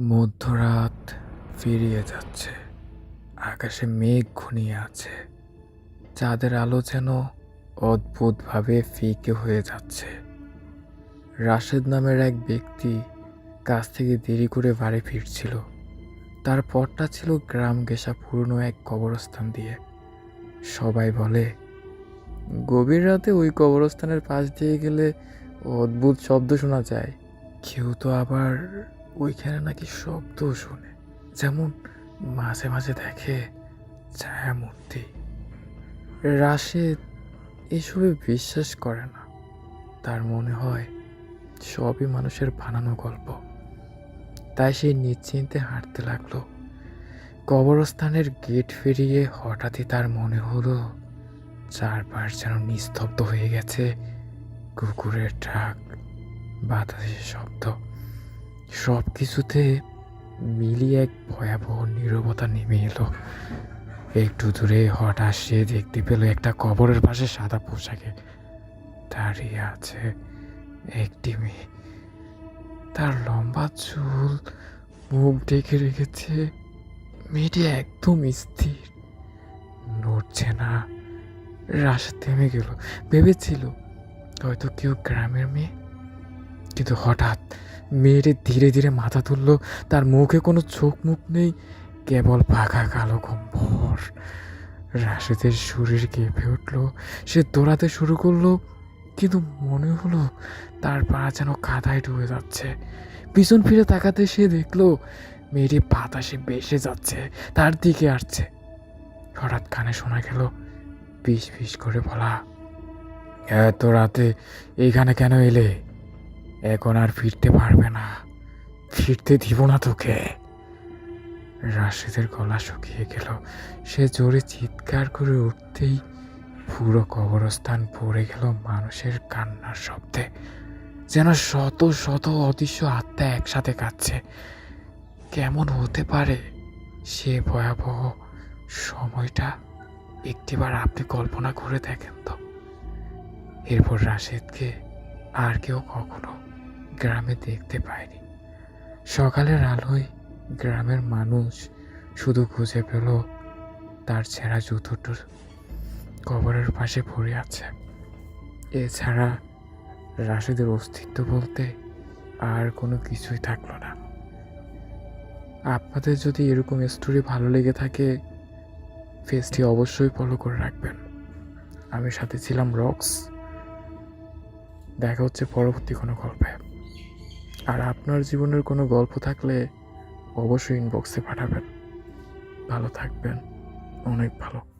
মধ্যরাত ফিরিয়ে যাচ্ছে। আকাশে মেঘ ঘনিয়ে আছে। চাঁদের আলো যেন অদ্ভুতভাবে ফিকে হয়ে যাচ্ছে। রাশেদ নামের এক ব্যক্তি কাজ থেকে দেরি করে বাড়ি ফিরছিল। তার পথটা ছিল গ্রাম ঘেঁষা পুরনো এক কবরস্থান দিয়ে। সবাই বলে, গভীর রাতে ওই কবরস্থানের পাশ দিয়ে গেলে অদ্ভুত শব্দ শোনা যায়। কেউ তো আবার ওইখানে নাকি শব্দও শোনে। যেমন মাঝে মাঝে দেখে ছায়া মূর্তি রাশেদ এসবে বিশ্বাস করে না। তার মনে হয় সবই মানুষের বানানো গল্প। তাই সে নিশ্চিন্তে হাঁটতে লাগল। কবরস্থানের গেট ফিরিয়ে হঠাৎই তার মনে হলো, চারপাশ যেন নিস্তব্ধ হয়ে গেছে। কুকুরের ডাক, বাতাসের শব্দ। সব কিছুতে মিলিয়ে এক ভয়াবহ নীরবতা নেমে এলো। একটু দূরে হঠাৎ সে দেখতে পেল একটা কবরের পাশে সাদা পোশাকে দাঁড়িয়ে আছে একটি মেয়ে। তার লম্বা চুল, মুখ ঢেকে রেখেছে। মেয়েটি একদম স্থির। নড়ছে না। রাশে থেমে গেল। ভেবেছিল হয়তো কেউ গ্রামের মেয়ে। কিন্তু হঠাৎ মেয়েটি ধীরে ধীরে মাথা তুললো। তার মুখে কোনো চোখ মুখ নেই, কেবল পাখা কালো গম্বর রাশেদের শরীর কেঁপে উঠল। সে দৌড়াতে শুরু করল, কিন্তু মনে হলো তার পা যেন কাদায় ডুবে যাচ্ছে। পিছন ফিরে তাকাতে সে দেখল, মেয়েটি বাতাসে বেসে যাচ্ছে, তার দিকে আসছে। হঠাৎ কানে শোনা গেল পিস পিস করে বলা, এত রাতে এইখানে কেন এলে? এখন আর ফিরতে পারবে না। ফিরতে দিব না তোকে। রাশেদের গলা শুকিয়ে গেল। সে জোরে চিৎকার করে উঠতেই পুরো কবরস্থান পড়ে গেল মানুষের কান্নার শব্দে। যেন শত শত অদৃশ্য আত্মা একসাথে কাঁদছে। কেমন হতে পারে সে ভয়াবহ সময়টা? একটিবার আপনি কল্পনা করে দেখেন তো। এরপর রাশেদকে আর কেউ কখনো গ্রামে দেখতে পায়নি। সকালের আলোয় গ্রামের মানুষ শুধু খুঁজে পেল তার ছেঁড়া জুতোটো কবরের পাশে পড়ে আছে। এছাড়া রাশেদের অস্তিত্ব বলতে আর কোনো কিছুই থাকল না। আপনাদের যদি এরকম স্টোরি ভালো লেগে থাকে ফেসটি অবশ্যই ফলো করে রাখবেন। আমি সাথে ছিলাম রক্স। দেখা হচ্ছে পরবর্তী কোনো গল্পে। আর আপনার জীবনের কোনো গল্প থাকলে অবশ্যই ইনবক্সে পাঠাবেন। ভালো থাকবেন। অনেক ভালো।